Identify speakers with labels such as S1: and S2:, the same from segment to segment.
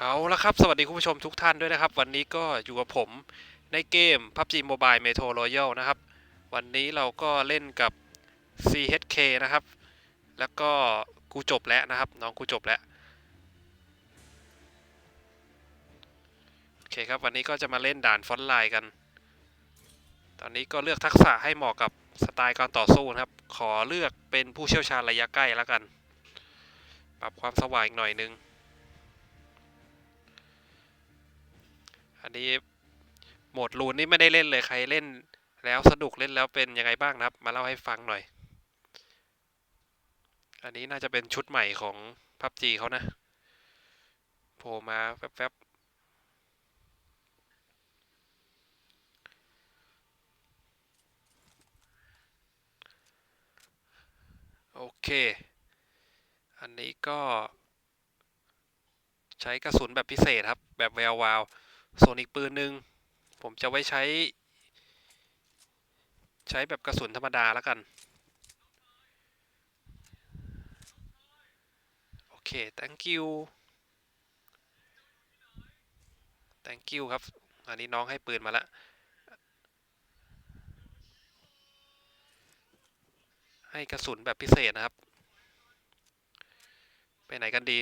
S1: เอาละครับ สวัสดีคุณผู้ชมทุกท่านด้วยนะครับ วันนี้ก็อยู่กับผมในเกม PUBG Mobile Metro Royal นะครับ วันนี้เราก็เล่นกับ CHK นะครับ แล้วก็กูจบแล้วนะครับ น้องกูจบแล้ว โอเคครับ วันนี้ก็จะมาเล่นด่านฟอนไลน์กัน ตอนนี้ก็เลือกทักษะให้เหมาะกับสไตล์การต่อสู้นะครับ ขอเลือกเป็นผู้เชี่ยวชาญระยะใกล้แล้วกัน ปรับความสว่างอีกหน่อยนึง อันนี้โหมดรูนนี่ไม่ได้เล่นเลยใครเล่น แล้วสนุกเล่นแล้วเป็นยังไงบ้างนะครับ มาเล่าให้ฟังหน่อย อันนี้น่าจะเป็นชุดใหม่ของพับจีเขานะโผล่มาแป๊บๆโอเค อันนี้ก็ใช้กระสุนแบบพิเศษครับ แบบแวววาว ส่วนอีกปืนหนึ่งผมจะไว้ใช้ ใช้แบบกระสุนธรรมดาแล้วกัน โอเค thank you thank you ครับ อันนี้น้องให้ปืนมาแล้วให้กระสุนแบบพิเศษนะครับ ไปไหนกันดี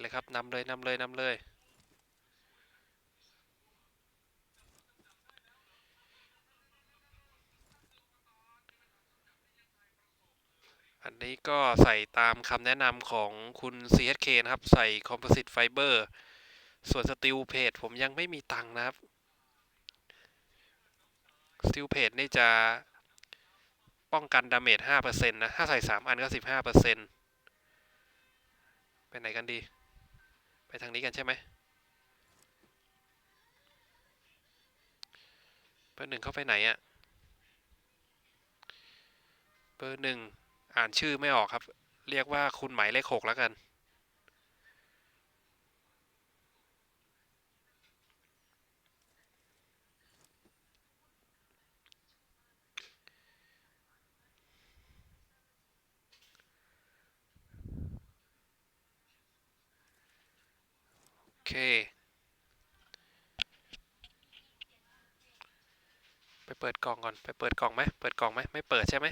S1: เลยครับนำเลยนำเลยนำเลยอันนี้ก็ใส่ตามคำแนะนำของคุณ CHK นะครับ ใส่ Composite Fiber ส่วน Steel Plate ผมยังไม่มีตังค์นะครับ Steel Plate นี่จะป้องกันดาเมจ5%นะ ถ้าใส่ 3 อันก็ 15%ไปไหนกันดี ทางนี้กันใช่ไหมเบอร์หนึ่งเข้าไปไหนอะเบอร์หนึ่งอ่านชื่อไม่ออกครับ เรียกว่าคุณหมายเลขหกแล้วกัน โอเค ไปเปิดกล่องก่อนไปเปิดกล่องไหมเปิดกล่องไหมไม่เปิดใช่ไหม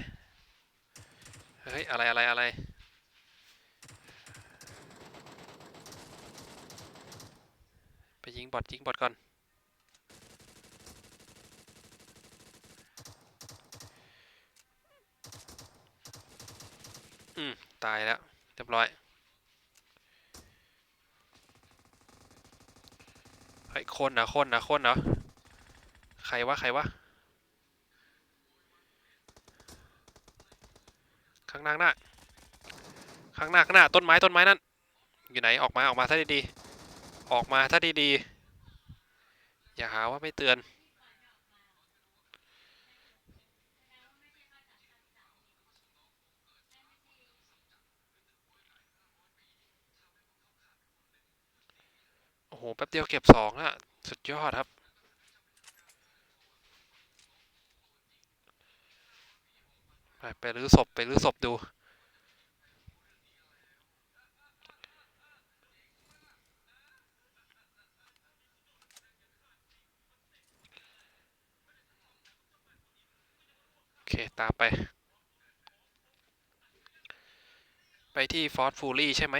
S1: เฮ้ยอะไรอะไรอะไรไปยิงบอทยิงบอทก่อนอืมตายแล้วเรียบร้อยเฮ้ยคนนะคนนะคนเหรอใครวะใครวะ ข้างหน้าหน้าข้างหน้าข้างหน้าต้นไม้ต้นไม้นั่นอยู่ไหนออกมาออกมาถ้าดีๆออกมาถ้าดีๆอย่าหาว่าไม่เตือน โอ้โหแป๊บเดียวเก็บสองอะสุดยอดครับ ไปรื้อศพไปรื้อศพดู โอเค ตามไป ไปที่ฟอร์ f ฟูลี่ใช่ไหม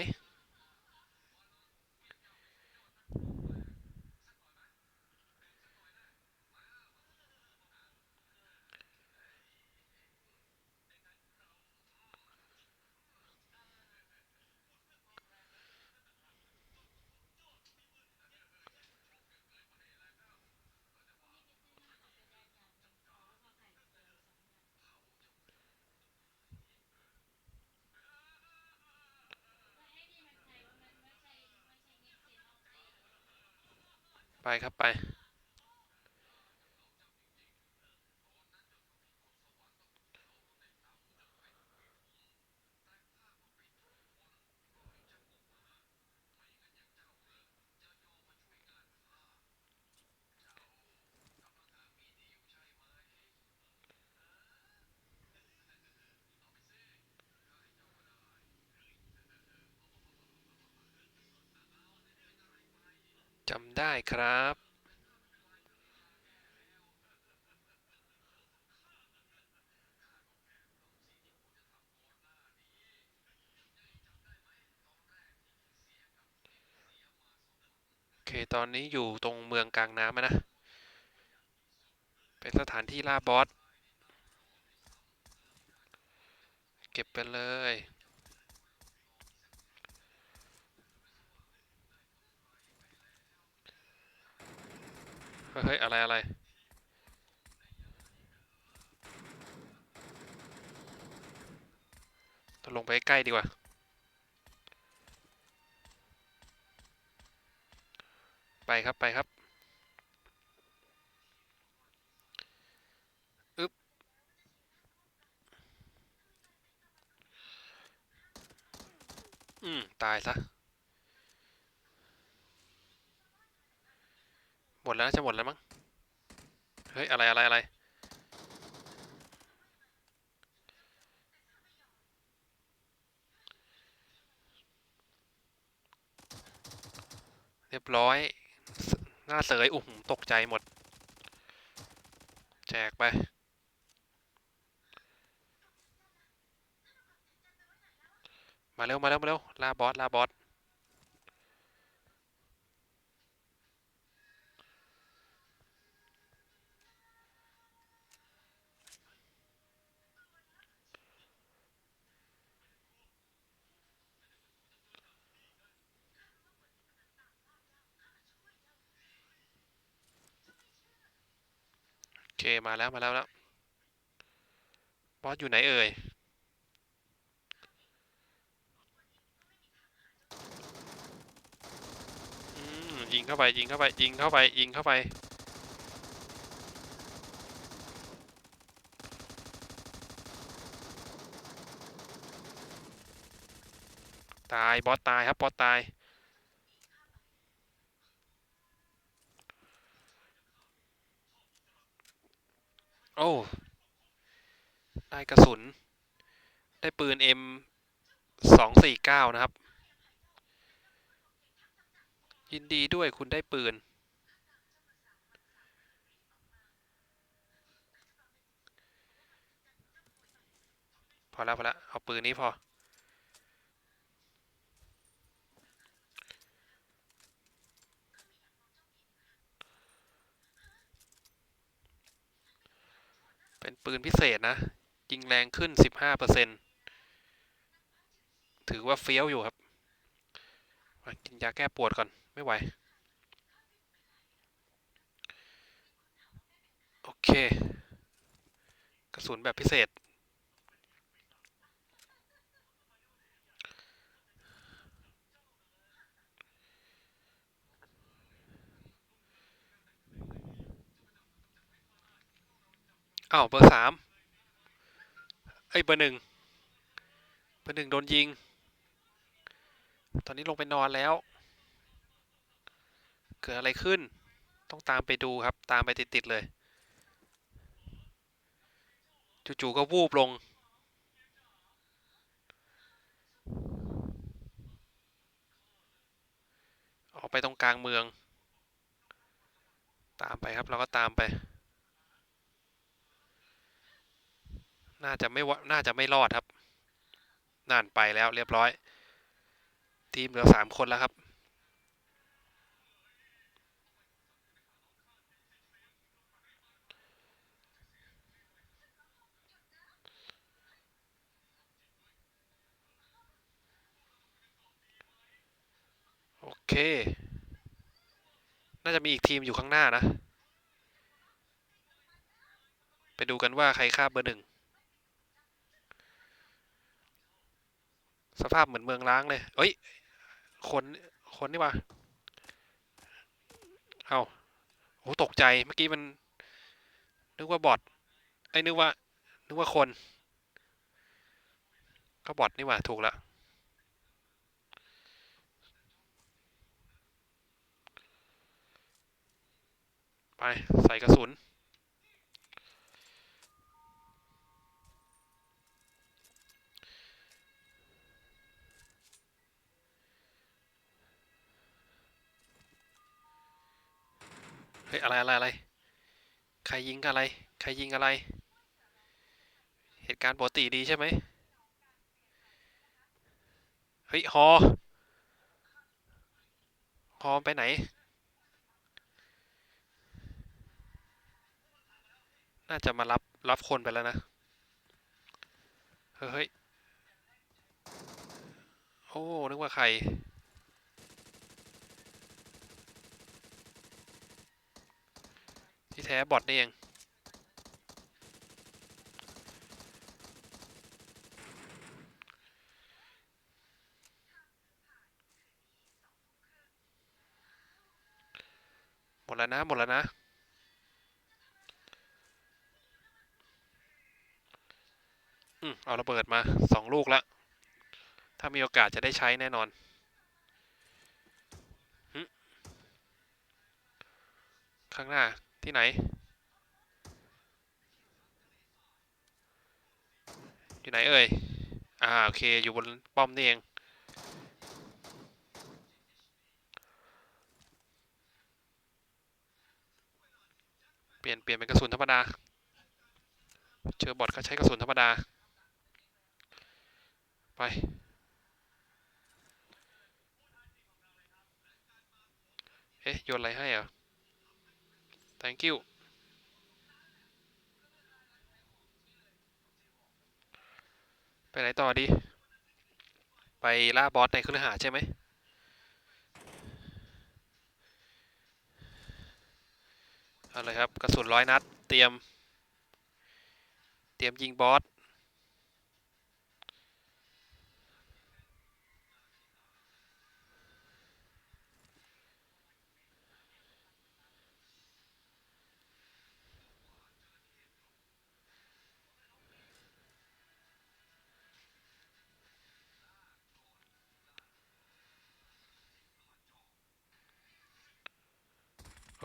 S1: ไปครับไป จำได้ครับ โอเค ตอนนี้อยู่ตรงเมืองกลางน้ำนะ เป็นสถานที่ล่าบอส เก็บไปเลย เฮ้ยอะไรอะไรต้องลงไปใกล้ดีกว่า ไปครับไปครับอึ๊บอืม ตายซะ หม ดแล้วน่าจะหมดแล้วมั้ง เฮ้ย อะไรอะไรอะไร เรียบร้อย หน้าเสยอุ้มตกใจหมด แจกไปมาเร็ว มาเร็ว มาเร็ว ลาบอส ลาบอส อเค มาแล้วมาแล้วแล้วบอสอยู่ไหนเอ่ยอืมยิงเข้าไปยิงเข้าไปยิงเข้าไปยิงเข้าไป ตายบอสตายครับบอสตาย โอ้ได้กระสุน ได้ปืน M สองสี่เก้านะครับ ยินดีด้วยคุณได้ปืน พอแล้วพอแล้วเอาปืนนี้พอ เป็นปืนพิเศษนะ ยิงแรงขึ้น 15%ถือว่าเฟี้ยวอยู่ครับ กินยาแก้ปวดก่อน ไม่ไหว โอเค กระสุนแบบพิเศษ อ้าวเบอร์สามเอ้ยเบอร์หนึ่งเบอร์หนึ่งโดนยิง ตอนนี้ลงไปนอนแล้ว เกิดอะไรขึ้น ต้องตามไปดูครับ ตามไปติดๆเลย จู่ๆก็วูบลงออกไปตรงกลางเมือง ตามไปครับ เราก็ตามไป น่าจะไม่น่าจะไม่รอดครับนั่นไปแล้วเรียบร้อย ทีมเหลือสามคนแล้วครับโอเค น่าจะมีอีกทีมอยู่ข้างหน้านะ ไปดูกันว่าใครฆ่าเบอร์หนึ่ง สภาพเหมือนเมืองล้างเลย เอ้ย คนคนนี่วะเอาโอ้ตกใจ เมื่อกี้มัน นึกว่าบอทไอ้นึกว่า นึกว่าคน ก็บอทนี่ว่าถูกแล้วไป ใส่กระสุน ฮ้ยอะไรอะไรอะไร ใครยิงอะไร ใครยิงอะไร เหตุการณ์ปกติดีใช่ไหมเฮ้ยฮอฮอไปไหน น่าจะมารับรับคนไปแล้วนะ เฮ้ย โอ้ นึกว่าใคร ที่แท้บอทนี่เองหมดแล้วนะ หมดแล้วนะ อืม เอาระเบิดมาสองลูกแล้วถ้ามีโอกาสจะได้ใช้แน่นอนข้างหน้า ที่ไหน อยู่ไหนเอ่ย อ่า โอเค อยู่บนป้อมนี่เอง เปลี่ยนเปลี่ยนเป็นกระสุนธรรมดา เจอบอทก็ใช้กระสุนธรรมดา ไปเอ๊ะโยนอะไรให้อะ thank you ไปไหนต่อดี ไปล่าบอสในคฤหาสน์ใช่ไหม เอาเลยครับ กระสุนร้อยนัด เตรียม เตรียมยิงบอส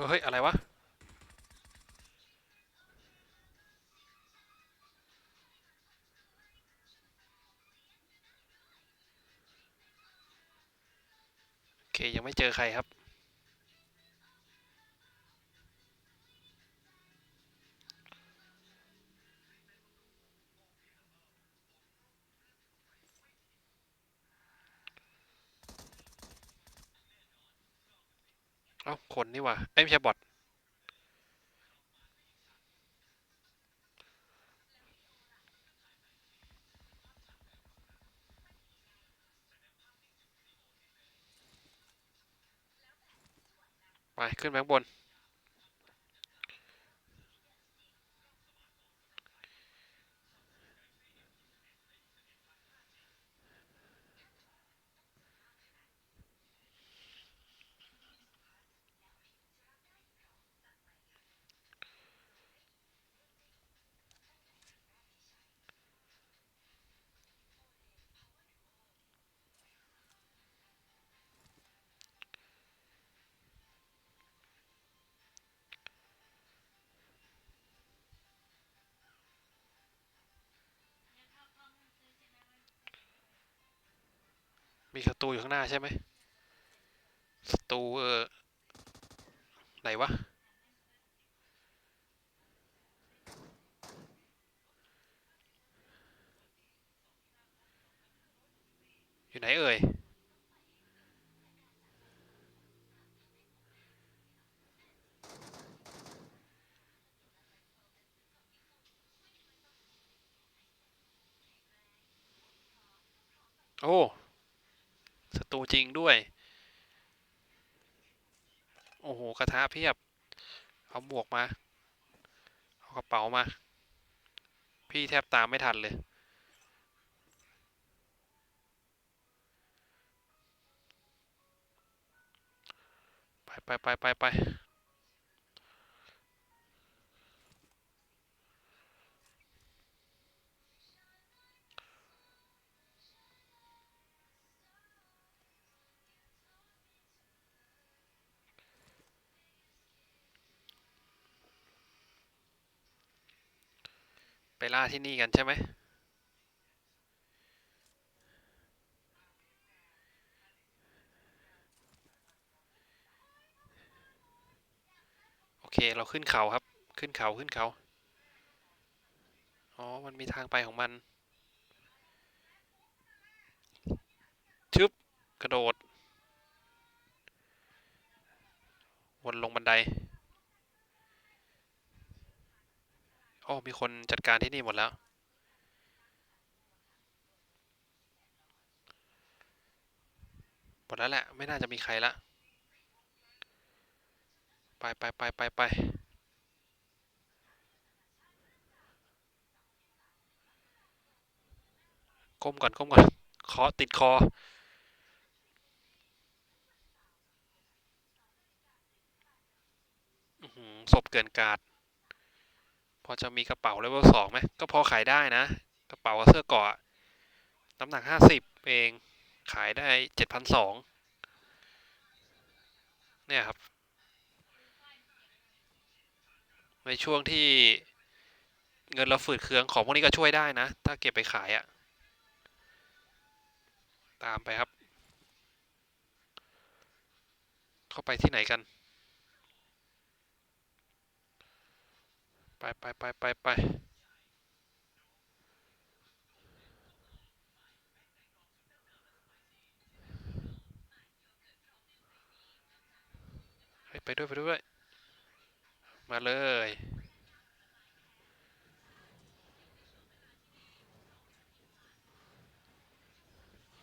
S1: เฮ้ย อะไรวะ โอเค ยังไม่เจอใครครับ อ้าคนนี่ว่าเอ้ยไม่ใช่บอทไป ขึ้นไปข้างบน มีศัตรูอยู่ข้างหน้าใช่ไหมศัตรูเออไหนวะอยู่ไหนเอ่ยโอ้ ศัตรูจริงด้วย โอ้โห กระทะเพียบ เอาบวกมา เอากระเป๋ามา พี่แทบตามไม่ทันเลยไปไปไปไปไป ไปล่าที่นี่กันใช่ไหมโอเคเราขึ้นเขาครับ ขึ้นเขาขึ้นเขา อ๋อ มันมีทางไปของมัน ชึบ กระโดด วนลงบันไดโอ้มีคนจัดการที่นี่หมดแล้ว หมดแล้วแหละ ไม่น่าจะมีใครละ ไปไปไปไปไปก้มก่อนก้มก่อนคอติดคออือหือศพเกินกาด พอจะมีกระเป๋าเลเวลสองไหมก็พอขายได้นะ กระเป๋ากับเสื้อเกาะอะน้ำหนักห้าสิบเองขายได้เจ็ดพันสองเนี่ยครับ ในช่วงที่เงินเราฝืดเคืองของพวกนี้ก็ช่วยได้นะ ถ้าเก็บไปขายอะตามไปครับ เข้าไปที่ไหนกัน ไปไปไปไปไปไปด้วยไปด้วย มาเลย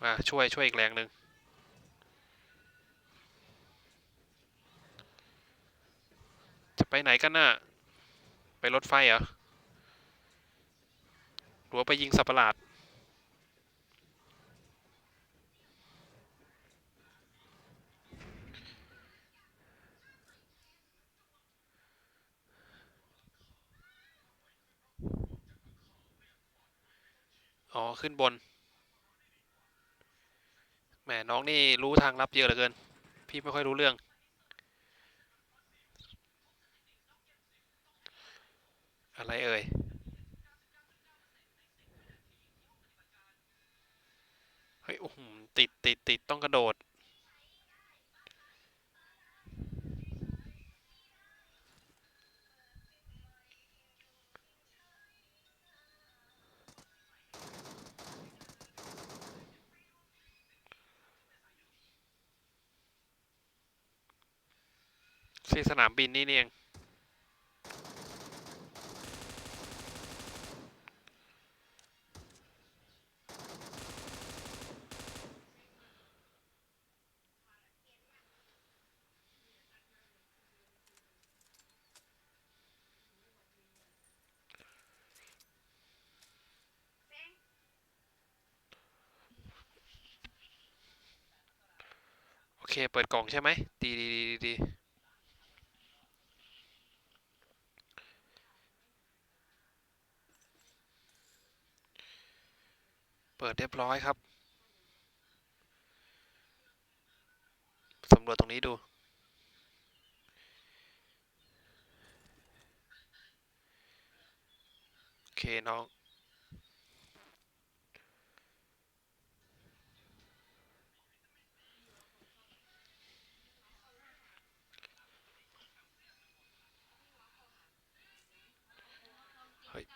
S1: มาช่วยช่วยอีกแรงหนึ่งจะไปไหนกันน่ะ ไปรถไฟเหรอหรือว่าไปยิงสัตว์ประหลาด อ๋อ ขึ้นบน แหม น้องนี่รู้ทางลับเยอะเหลือเกิน พี่ไม่ค่อยรู้เรื่อง อะไรเอ่ยเฮ้ยโอ้โหติดติดติดต้องกระโดด ที่สนามบินนี่นี่เอง เคเปิดกล่องใช่ไหมดีดีดีดีดีเปิดเรียบร้อยครับ สำรวจตรงนี้ดู โอเคน้อง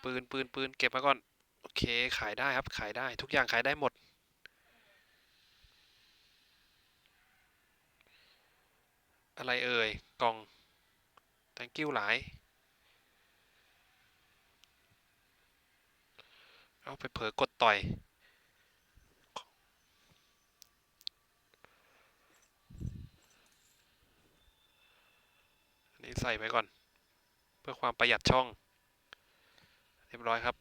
S1: ปืนปืนปืนเก็บมาก่อน โอเค ขายได้ครับ ขายได้ ทุกอย่างขายได้หมด อะไรเอ่ย กล่อง thank you หลาย เอาไปเผลอกดต่อยอันนี้ใส่ไปก่อน เพื่อความประหยัดช่อง เรียบร้อยครับ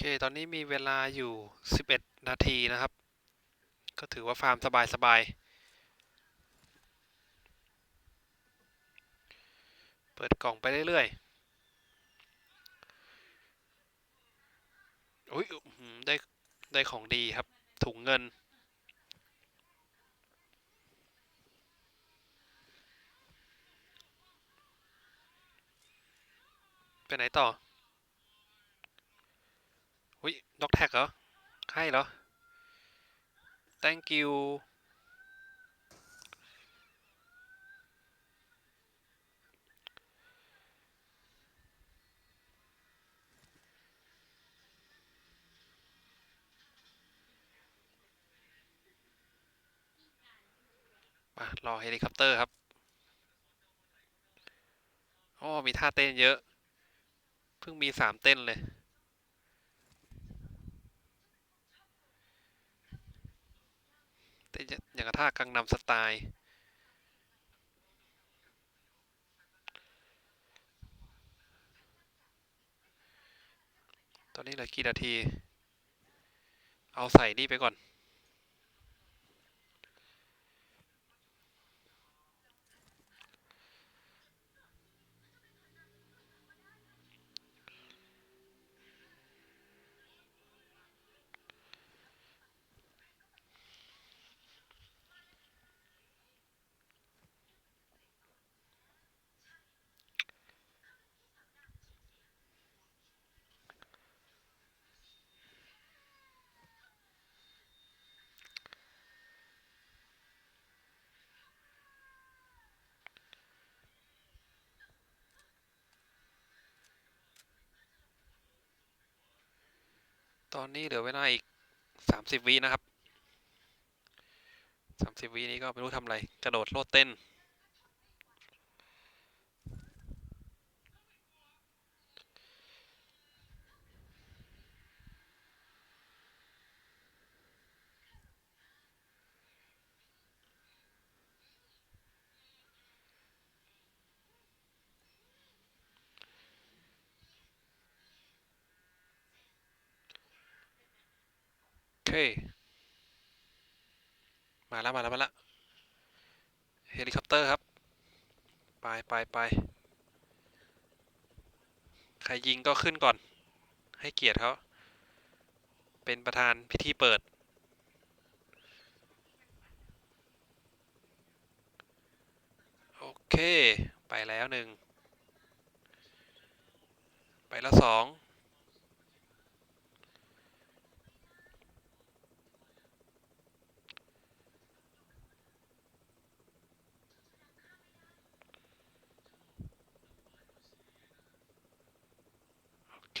S1: เค ตอนนี้มีเวลาอยู่ 11 นาทีนะครับ ก็ถือว่าฟาร์มสบายๆเปิดกล่องไปเรื่อยๆอุ้ยได้ ได้ของดีครับ ถุงเงิน ไปไหนต่อ อุ้ยด็อกแท็กเหรอให้เหรอ thank you มารอเฮลิคอปเตอร์ครับอ๋อมีท่าเต้นเยอะ เพิ่งมีสามเต้นเลย เต้น อย่างกระท่ากังนำสไตล์ ตอนนี้เหลือกี่นาที เอาใส่นี่ไปก่อน ตอนนี้เหลือเวลาอีกสามสิบวินะครับสามสิบวินี้ก็ไม่รู้ทำอะไร กระโดดโลดเต้น โอเคมาแล้วมาแล้วมาแล้วเฮลิคอปเตอร์ครับ ไปไปไปใครยิงก็ขึ้นก่อน ให้เกียรติเขา เป็นประธานพิธีเปิด โอเค ไปแล้วหนึ่ง ไปแล้วสอง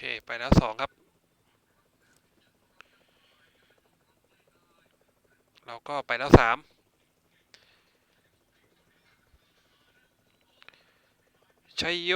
S1: เค ไปแล้วสองครับ เราก็ไปแล้วสามชัยโย